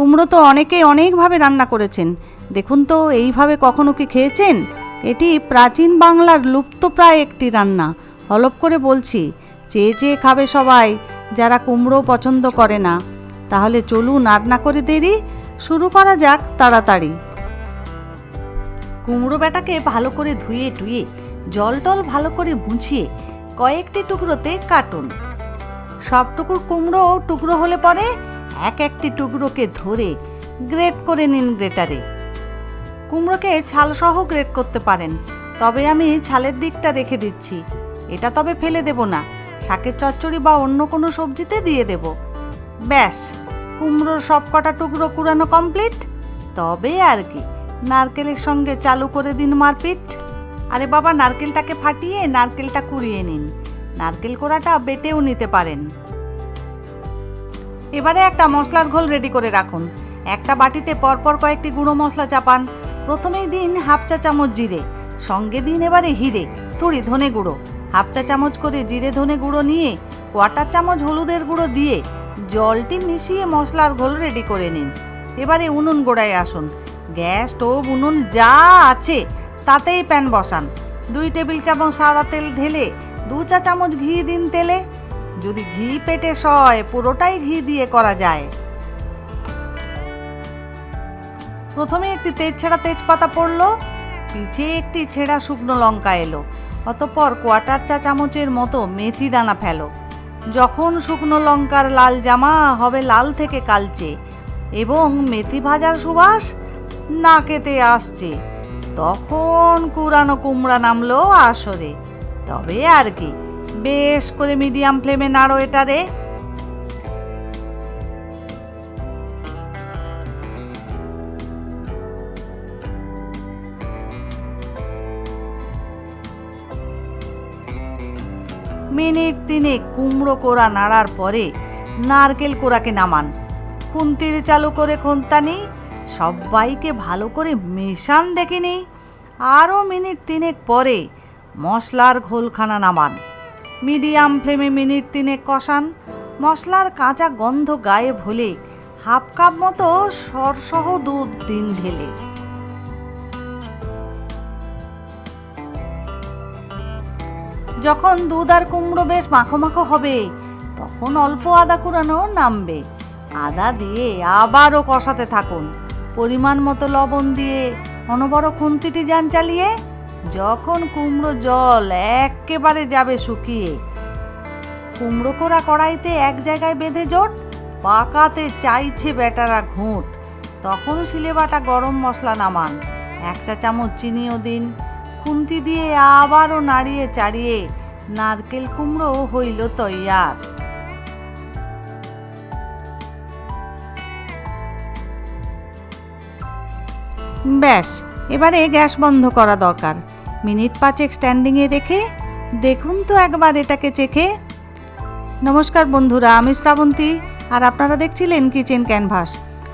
কুমড়ো তো অনেকেই অনেকভাবে রান্না করেছেন। দেখুন তো, এইভাবে কখনো কি খেয়েছেন? এটি প্রাচীন বাংলার লুপ্তপ্রায় একটি রান্না। হলপ করে বলছি, চেয়ে চেয়ে খাবে সবাই, যারা কুমড়ো পছন্দ করে না। তাহলে চলুন আর না করে দেরি, শুরু করা যাক তাড়াতাড়ি। কুমড়ো বেটাকে ভালো করে ধুয়ে টুয়ে, জল টল ভালো করে মুছিয়ে কয়েকটি টুকরোতে কাটুন। সব টুকুর কুমড়ো টুকরো হলে পরে এক একটি টুকরোকে ধরে গ্রেট করে নিন গ্রেটারে। কুমড়োকে ছালসহ গ্রেট করতে পারেন, তবে আমি ছালের দিকটা রেখে দিচ্ছি। এটা তবে ফেলে দেব না, শাকের চচ্চড়ি বা অন্য কোনো সবজিতে দিয়ে দেব। ব্যাস, কুমড়োর সব কটা টুকরো কুড়ানো কমপ্লিট। তবে আর কি, নারকেলের সঙ্গে চালু করে দিন মারপিট। আরে বাবা, নারকেলটাকে ফাটিয়ে নারকেলটা কুড়িয়ে নিন। নারকেল কোড়াটা বেটেও নিতে পারেন। এবারে একটা মশলার ঘোল রেডি করে রাখুন। একটা বাটিতে পরপর কয়েকটি গুঁড়ো মশলা চাপান। প্রথমেই দিন হাফ চা চামচ জিরে, সঙ্গে দিন এবারে হিরে থুড়ি ধনে গুঁড়ো। হাফ চা চামচ করে জিরে ধনে গুঁড়ো নিয়ে কোয়াটার চামচ হলুদের গুঁড়ো দিয়ে জলটি মিশিয়ে মশলার ঘোল রেডি করে নিন। এবারে উনুন গোড়ায় আসুন। গ্যাস, স্টোভ, উনুন যা আছে তাতেই প্যান বসান। দুই টেবিল চামচ সাদা তেল ঢেলে দু চা চামচ ঘি দিন তেলে। যদি ঘি পেটে সয়, পুরোটাই ঘি দিয়ে করা যায়। প্রথমে একটি তেজ ছেঁড়া তেজপাতা পড়ল, পিছে একটি ছেঁড়া শুকনো লঙ্কা এলো। অতপর কোয়াটার চা চামচের মতো মেথি দানা ফেলো। যখন শুকনো লঙ্কার লাল জামা হবে লাল থেকে কালচে এবং মেথি ভাজার সুবাস নাকেতে আসছে, তখন কুরানো কুমড়া নামলো আসরে। তবে আর কি। বেশ করে মিডিয়াম ফ্লেমে নাড়ো এটারে। মিনিট তিনে কুমড়ো কোড়া নাড়ার পরে নারকেল কোড়াকে নামান। খুন্তির চালু করে খুন্তানি সবাইকে ভালো করে মেশান দেখিনি। আরও মিনিট তিনেক পরে মশলার ঘোলখানা নামান। মিডিয়াম ফ্লেমে মিনিট তিনেক কষান। মশলার কাঁচা গন্ধ গায়ে ভুলে হাফ কাপ মতো সরসহ দুধ দিন ঢেলে। যখন দুধ আর কুমড়ো বেশ মাখো মাখো হবে, তখন অল্প আদা কুড়ানো নামবে। আদা দিয়ে আবারও কষাতে থাকুন। পরিমাণ মতো লবণ দিয়ে অনবর খুন্তিটি যান চালিয়ে যখন কুমড়ো জল একেবারে যাবে শুকিয়ে, কুমড়ো কোড়া কড়াইতে এক জায়গায় বেঁধে জোট, পাকাতে চাইছে বেটারা ঘুঁট, তখন শিলে বাটা গরম মশলা নামান। এক চা চামচ চিনিও দিন, খুন্তি দিয়ে আবারও নাড়িয়ে চাড়িয়ে নারকেল কুমড়ো হইল তৈয়ার। ব্যাস, এবারে গ্যাস বন্ধ করা দরকার। মিনিট পাঁচেক স্ট্যান্ডিংয়ে রেখে দেখুন তো একবার এটাকে চেখে। নমস্কার বন্ধুরা, আমি শ্রাবন্তী, আর আপনারা দেখছিলেন কিচেন ক্যানভাস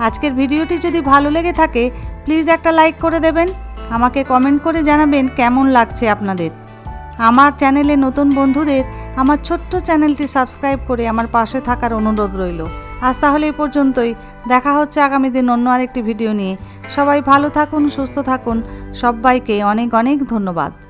আজকের ভিডিওটি যদি ভালো লেগে থাকে প্লিজ একটা লাইক করে দেবেন। আমাকে কমেন্ট করে জানাবেন কেমন লাগছে আপনাদের। আমার চ্যানেলে নতুন বন্ধুদের, আমার ছোট্ট চ্যানেলটি সাবস্ক্রাইব করে আমার পাশে থাকার অনুরোধ রইল। আজ তাহলে এই পর্যন্তই। দেখা হচ্ছে আগামী দিন অন্য আরেকটি ভিডিও নিয়ে। সবাই ভালো থাকুন, সুস্থ থাকুন। সবাইকে অনেক অনেক ধন্যবাদ।